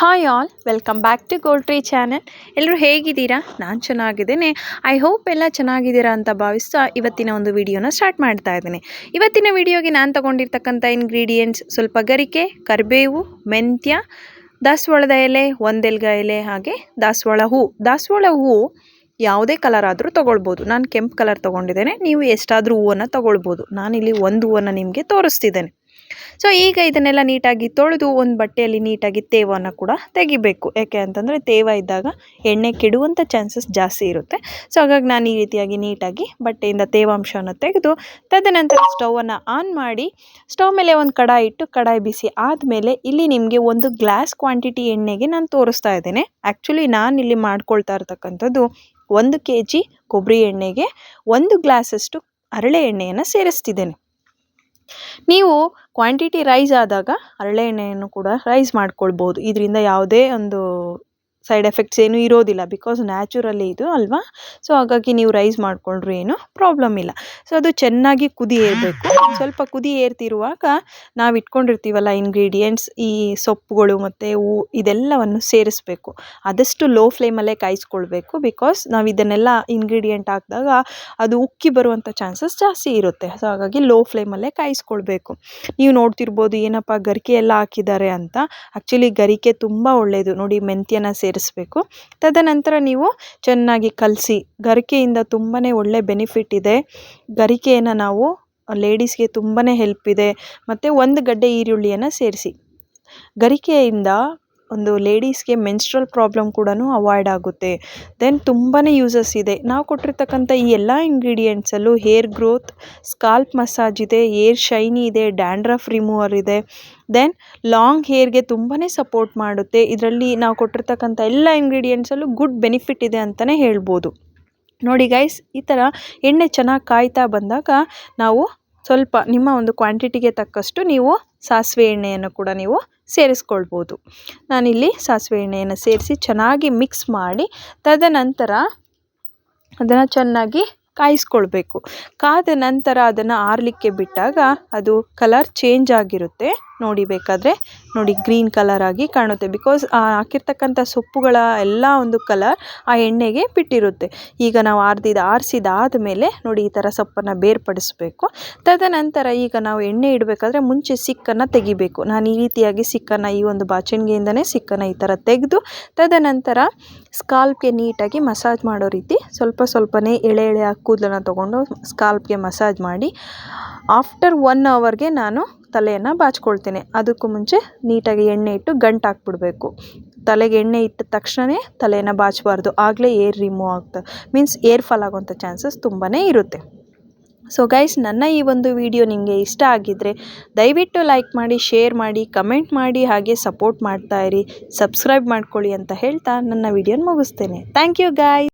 Hi all welcome back to ಗೋಲ್ಟ್ರಿ tree channel ಎಲ್ಲರೂ ಹೇಗಿದ್ದೀರಾ? ನಾನು ಚೆನ್ನಾಗಿದ್ದೇನೆ. ಐ ಹೋಪ್ ಎಲ್ಲ ಚೆನ್ನಾಗಿದ್ದೀರಾ ಅಂತ ಭಾವಿಸ್ತಾ ಇವತ್ತಿನ ಒಂದು ವಿಡಿಯೋನ ಸ್ಟಾರ್ಟ್ ಮಾಡ್ತಾ ಇದ್ದೇನೆ. ಇವತ್ತಿನ ವಿಡಿಯೋಗೆ ನಾನು ತಗೊಂಡಿರ್ತಕ್ಕಂಥ ಇಂಗ್ರೀಡಿಯೆಂಟ್ಸ್ ಸ್ವಲ್ಪ ಗರಿಕೆ, ಕರಿಬೇವು, ಮೆಂತ್ಯ, ದಾಸವಾಳದ ಎಲೆ, ಒಂದೆಲ್ಗ ಎಲೆ ಹಾಗೆ ದಾಸವಾಳ ಹೂ. ದಾಸವಾಳ ಹೂ ಯಾವುದೇ ಕಲರ್ ಆದರೂ ತೊಗೊಳ್ಬೋದು. ನಾನು ಕೆಂಪು ಕಲರ್ ತೊಗೊಂಡಿದ್ದೇನೆ. ನೀವು ಎಷ್ಟಾದರೂ ಹೂವನ್ನು ತೊಗೊಳ್ಬೋದು. ನಾನಿಲ್ಲಿ ಒಂದು ಹೂವನ್ನು ನಿಮಗೆ ತೋರಿಸ್ತಿದ್ದೇನೆ. ಸೊ ಈಗ ಇದನ್ನೆಲ್ಲ ನೀಟಾಗಿ ತೊಳೆದು ಒಂದು ಬಟ್ಟೆಯಲ್ಲಿ ನೀಟಾಗಿ ತೇವವನ್ನು ಕೂಡ ತೆಗಿಬೇಕು. ಯಾಕೆ ಅಂತಂದರೆ ತೇವ ಇದ್ದಾಗ ಎಣ್ಣೆ ಕೆಡುವಂಥ ಚಾನ್ಸಸ್ ಜಾಸ್ತಿ ಇರುತ್ತೆ. ಸೊ ಹಾಗಾಗಿ ನಾನು ಈ ರೀತಿಯಾಗಿ ನೀಟಾಗಿ ಬಟ್ಟೆಯಿಂದ ತೇವಾಂಶವನ್ನು ತೆಗೆದು, ತದನಂತರ ಸ್ಟವನ್ನು ಆನ್ ಮಾಡಿ, ಸ್ಟವ್ ಮೇಲೆ ಒಂದು ಕಡಾಯಿ ಇಟ್ಟು ಕಡಾಯಿ ಬಿಸಿ ಆದಮೇಲೆ ಇಲ್ಲಿ ನಿಮಗೆ ಒಂದು ಗ್ಲಾಸ್ ಕ್ವಾಂಟಿಟಿ ಎಣ್ಣೆಗೆ ನಾನು ತೋರಿಸ್ತಾ ಇದ್ದೇನೆ. ಆ್ಯಕ್ಚುಲಿ ನಾನು ಇಲ್ಲಿ ಮಾಡ್ಕೊಳ್ತಾ ಇರ್ತಕ್ಕಂಥದ್ದು ಒಂದು ಕೆ ಜಿ ಕೊಬ್ಬರಿ ಎಣ್ಣೆಗೆ ಒಂದು ಗ್ಲಾಸಷ್ಟು ಹರಳೆ ಎಣ್ಣೆಯನ್ನು ಸೇರಿಸ್ತಿದ್ದೇನೆ. ನೀವು ಕ್ವಾಂಟಿಟಿ ರೈಸ್ ಆದಾಗ ಹರಳೆಣ್ಣೆಯನ್ನು ಕೂಡ ರೈಸ್ ಮಾಡ್ಕೊಳ್ಬೋದು. ಇದರಿಂದ ಯಾವುದೇ ಒಂದು ಸೈಡ್ ಎಫೆಕ್ಟ್ಸ್ ಏನೂ ಇರೋದಿಲ್ಲ ಬಿಕಾಸ್ ನ್ಯಾಚುರಲಿ ಇದು ಅಲ್ವಾ? ಸೊ ಹಾಗಾಗಿ ನೀವು ರೈಸ್ ಮಾಡಿಕೊಂಡ್ರು ಏನು ಪ್ರಾಬ್ಲಮ್ ಇಲ್ಲ. ಸೊ ಅದು ಚೆನ್ನಾಗಿ ಕುದಿ ಏರಬೇಕು. ಸ್ವಲ್ಪ ಕುದಿ ಏರ್ತಿರುವಾಗ ನಾವು ಇಟ್ಕೊಂಡಿರ್ತೀವಲ್ಲ ಇಂಗ್ರೀಡಿಯೆಂಟ್ಸ್ ಈ ಸೊಪ್ಪುಗಳು ಮತ್ತು ಹೂ ಇದೆಲ್ಲವನ್ನು ಸೇರಿಸ್ಬೇಕು. ಆದಷ್ಟು ಲೋ ಫ್ಲೇಮಲ್ಲೇ ಕಾಯಿಸ್ಕೊಳ್ಬೇಕು ಬಿಕಾಸ್ ನಾವು ಇದನ್ನೆಲ್ಲ ಇಂಗ್ರೀಡಿಯೆಂಟ್ ಹಾಕಿದಾಗ ಅದು ಉಕ್ಕಿ ಬರುವಂಥ ಚಾನ್ಸಸ್ ಜಾಸ್ತಿ ಇರುತ್ತೆ. ಸೊ ಹಾಗಾಗಿ ಲೋ ಫ್ಲೇಮಲ್ಲೇ ಕಾಯಿಸ್ಕೊಳ್ಬೇಕು. ನೀವು ನೋಡ್ತಿರ್ಬೋದು ಏನಪ್ಪ ಗರಿಕೆ ಎಲ್ಲ ಹಾಕಿದ್ದಾರೆ ಅಂತ. ಆ್ಯಕ್ಚುಲಿ ಗರಿಕೆ ತುಂಬ ಒಳ್ಳೆಯದು ನೋಡಿ ಮೆಂತ್ಯನ ಸೇರಿಸ್ಬೇಕು. ತದನಂತರ ನೀವು ಚೆನ್ನಾಗಿ ಕಲಸಿ, ಗರಿಕೆಯಿಂದ ತುಂಬಾ ಒಳ್ಳೆ ಬೆನಿಫಿಟ್ ಇದೆ. ಗರಿಕೆಯನ್ನು ನಾವು ಲೇಡೀಸ್ಗೆ ತುಂಬಾ ಹೆಲ್ಪ್ ಇದೆ. ಮತ್ತು ಒಂದು ಗಡ್ಡೆ ಈರುಳ್ಳಿಯನ್ನು ಸೇರಿಸಿ. ಗರಿಕೆಯಿಂದ ಒಂದು ಲೇಡೀಸ್ಗೆ ಮೆನ್ಸ್ಟ್ರಲ್ ಪ್ರಾಬ್ಲಮ್ ಕೂಡ ಅವಾಯ್ಡ್ ಆಗುತ್ತೆ. ದೆನ್ ತುಂಬಾ ಯೂಸಸ್ ಇದೆ. ನಾವು ಕೊಟ್ಟಿರ್ತಕ್ಕಂಥ ಈ ಎಲ್ಲ ಇಂಗ್ರೀಡಿಯೆಂಟ್ಸಲ್ಲೂ ಹೇರ್ ಗ್ರೋತ್ ಸ್ಕಾಲ್ಪ್ ಮಸಾಜ್ ಇದೆ ಏರ್ ಶೈನಿ ಇದೆ, ಡ್ಯಾಂಡ್ರಫ್ ರಿಮೂವರ್ ಇದೆ. ದೆನ್ ಲಾಂಗ್ ಹೇರ್ಗೆ ತುಂಬಾ ಸಪೋರ್ಟ್ ಮಾಡುತ್ತೆ. ಇದರಲ್ಲಿ ನಾವು ಕೊಟ್ಟಿರ್ತಕ್ಕಂಥ ಎಲ್ಲ ಇಂಗ್ರೀಡಿಯೆಂಟ್ಸಲ್ಲೂ ಗುಡ್ ಬೆನಿಫಿಟ್ ಇದೆ ಅಂತಲೇ ಹೇಳ್ಬೋದು. ನೋಡಿ ಗೈಸ್, ಈ ಥರ ಎಣ್ಣೆ ಚೆನ್ನಾಗಿ ಕಾಯ್ತಾ ಬಂದಾಗ ನಾವು ಸ್ವಲ್ಪ ನಿಮ್ಮ ಒಂದು ಕ್ವಾಂಟಿಟಿಗೆ ತಕ್ಕಷ್ಟು ನೀವು ಸಾಸಿವೆ ಎಣ್ಣೆಯನ್ನು ಕೂಡ ನೀವು ಸೇರಿಸ್ಕೊಳ್ಬೋದು. ನಾನಿಲ್ಲಿ ಸಾಸಿವೆ ಎಣ್ಣೆಯನ್ನು ಸೇರಿಸಿ ಚೆನ್ನಾಗಿ ಮಿಕ್ಸ್ ಮಾಡಿ, ತದನಂತರ ಅದನ್ನು ಚೆನ್ನಾಗಿ ಕಾಯಿಸ್ಕೊಳ್ಬೇಕು. ಕಾದ ನಂತರ ಅದನ್ನು ಆರಲಿಕ್ಕೆ ಬಿಟ್ಟಾಗ ಅದು ಕಲರ್ ಚೇಂಜ್ ಆಗಿರುತ್ತೆ. ನೋಡಿ ಬೇಕಾದರೆ ನೋಡಿ ಗ್ರೀನ್ ಕಲರ್ ಆಗಿ ಕಾಣುತ್ತೆ. ಬಿಕಾಸ್ ಹಾಕಿರ್ತಕ್ಕಂಥ ಸೊಪ್ಪುಗಳ ಎಲ್ಲ ಒಂದು ಕಲರ್ ಆ ಎಣ್ಣೆಗೆ ಬಿಟ್ಟಿರುತ್ತೆ. ಈಗ ನಾವು ಆರ್ದಿದ ಆರಿಸಿದಾದ ಮೇಲೆ ನೋಡಿ ಈ ಥರ ಸೊಪ್ಪನ್ನು ಬೇರ್ಪಡಿಸಬೇಕು. ತದನಂತರ ಈಗ ನಾವು ಎಣ್ಣೆ ಇಡಬೇಕಾದ್ರೆ ಮುಂಚೆ ಸಿಕ್ಕನ್ನು ತೆಗಿಬೇಕು. ನಾನು ಈ ರೀತಿಯಾಗಿ ಸಿಕ್ಕನ್ನು ಈ ಒಂದು ಬಾಚಣಿಗೆಯಿಂದನೇ ಸಿಕ್ಕನ್ನು ಈ ಥರ ತೆಗೆದು ತದನಂತರ ಸ್ಕಾಲ್ಪ್ಗೆ ನೀಟಾಗಿ ಮಸಾಜ್ ಮಾಡೋ ರೀತಿ ಸ್ವಲ್ಪ ಸ್ವಲ್ಪನೇ ಎಳೆ ಎಳೆ ಕೂದಲನ್ನು ತೊಗೊಂಡು ಸ್ಕಾಲ್ಪ್ಗೆ ಮಸಾಜ್ ಮಾಡಿ ಆಫ್ಟರ್ ಒನ್ ಅವರ್ಗೆ ನಾನು ತಲೆಯನ್ನು ಬಾಚ್ಕೊಳ್ತೇನೆ. ಅದಕ್ಕೂ ಮುಂಚೆ ನೀಟಾಗಿ ಎಣ್ಣೆ ಇಟ್ಟು ಗಂಟು ಹಾಕ್ಬಿಡ್ಬೇಕು. ತಲೆಗೆ ಎಣ್ಣೆ ಇಟ್ಟ ತಕ್ಷಣವೇ ತಲೆಯನ್ನು ಬಾಚಬಾರ್ದು. ಆಗಲೇ ಏರ್ ರಿಮೂವ್ ಆಗ್ತದೆ. ಮೀನ್ಸ್ ಏರ್ ಫಾಲ್ ಆಗುವಂಥ ಚಾನ್ಸಸ್ ತುಂಬಾ ಇರುತ್ತೆ. ಸೊ ಗೈಸ್, ನನ್ನ ಈ ಒಂದು ವಿಡಿಯೋ ನಿಮಗೆ ಇಷ್ಟ ಆಗಿದ್ದರೆ ದಯವಿಟ್ಟು ಲೈಕ್ ಮಾಡಿ, ಶೇರ್ ಮಾಡಿ, ಕಮೆಂಟ್ ಮಾಡಿ, ಹಾಗೆ ಸಪೋರ್ಟ್ ಮಾಡ್ತಾ ಇರಿ. ಸಬ್ಸ್ಕ್ರೈಬ್ ಮಾಡ್ಕೊಳ್ಳಿ ಅಂತ ಹೇಳ್ತಾ ನನ್ನ ವಿಡಿಯೋನ ಮುಗಿಸ್ತೇನೆ. Thank you ಗಾಯ್